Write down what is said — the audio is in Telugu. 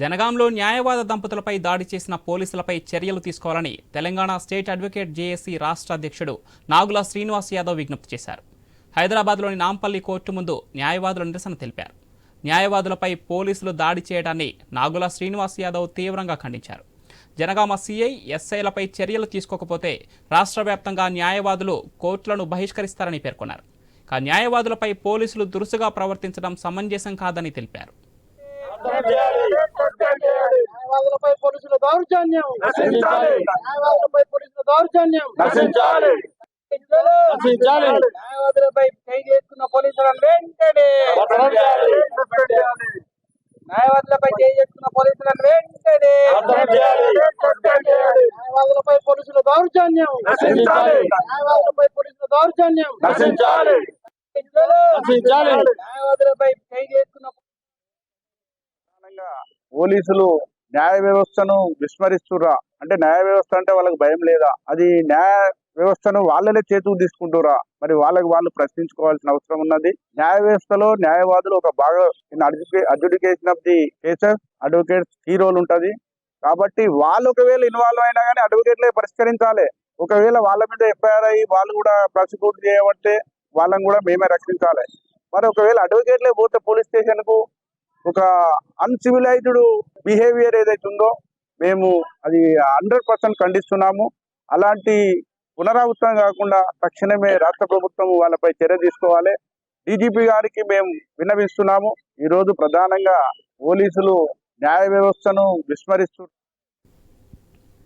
జనగాంలో న్యాయవాద దంపతులపై దాడి చేసిన పోలీసులపై చర్యలు తీసుకోవాలని తెలంగాణ స్టేట్ అడ్వకేట్ జేఏసీ రాష్ట్ర అధ్యక్షుడు నాగుల శ్రీనివాస్ యాదవ్ విజ్ఞప్తి చేశారు. హైదరాబాద్లోని నాంపల్లి కోర్టు ముందు న్యాయవాదుల నిరసన తెలిపారు. న్యాయవాదులపై పోలీసులు దాడి చేయడాన్ని నాగుల శ్రీనివాస్ యాదవ్ తీవ్రంగా ఖండించారు. జనగామ సీఐ ఎస్ఐలపై చర్యలు తీసుకోకపోతే రాష్ట్ర వ్యాప్తంగా న్యాయవాదులు కోర్టులను బహిష్కరిస్తారని పేర్కొన్నారు. ఇక న్యాయవాదులపై పోలీసులు దురుసుగా ప్రవర్తించడం సమంజసం కాదని తెలిపారు. దౌర్జన్యం. న్యాయవాదులపై పోలీసుల దౌర్జన్యం నశించాలి. నశించాలి. న్యాయవాదులపై చేయి చేసుకున్న పోలీసులను వెంటనే. న్యాయవాదులపై చేయి చేసుకున్న పోలీసులను వెంటనే. న్యాయవాదులపై పోలీసుల దౌర్జన్యం నశించాలి. న్యాయవాదులపై పోలీసుల దౌర్జన్యం నశించాలి. న్యాయవాదులపై ప్రధానంగా పోలీసులు న్యాయ వ్యవస్థను విస్మరిస్తురా అంటే న్యాయ వ్యవస్థ అంటే వాళ్ళకి భయం లేదా? అది న్యాయ వ్యవస్థను వాళ్ళనే చేతుకు తీసుకుంటురా మరి వాళ్ళకి వాళ్ళు ప్రశ్నించుకోవాల్సిన అవసరం ఉన్నది. న్యాయ వ్యవస్థలో న్యాయవాదులు ఒక బాగా adjudication of the cases advocates key role ఉంటది. కాబట్టి వాళ్ళు ఒకవేళ ఇన్వాల్వ్ అయినా కానీ అడ్వకేట్లే పరిష్కరించాలి. ఒకవేళ వాళ్ళ మీద ఎఫ్ఐఆర్ అయ్యి వాళ్ళు కూడా ప్రాసిక్యూట్ చేయబట్టే వాళ్ళని కూడా మేమే రక్షించాలి. మరి ఒకవేళ అడ్వకేట్లే పోతే పోలీస్ స్టేషన్కు ఒక అన్సివిలైజ్డ్ బిహేవియర్ ఏదైతే ఉందో మేము అది హండ్రెడ్ పర్సెంట్ ఖండిస్తున్నాము. అలాంటి పునరావృతం కాకుండా తక్షణమే రాష్ట్ర ప్రభుత్వం వాళ్ళపై చర్య తీసుకోవాలి. డీజీపీ గారికి మేము విన్నవిస్తున్నాము. ఈరోజు ప్రధానంగా పోలీసులు న్యాయ వ్యవస్థను విస్మరిస్తూ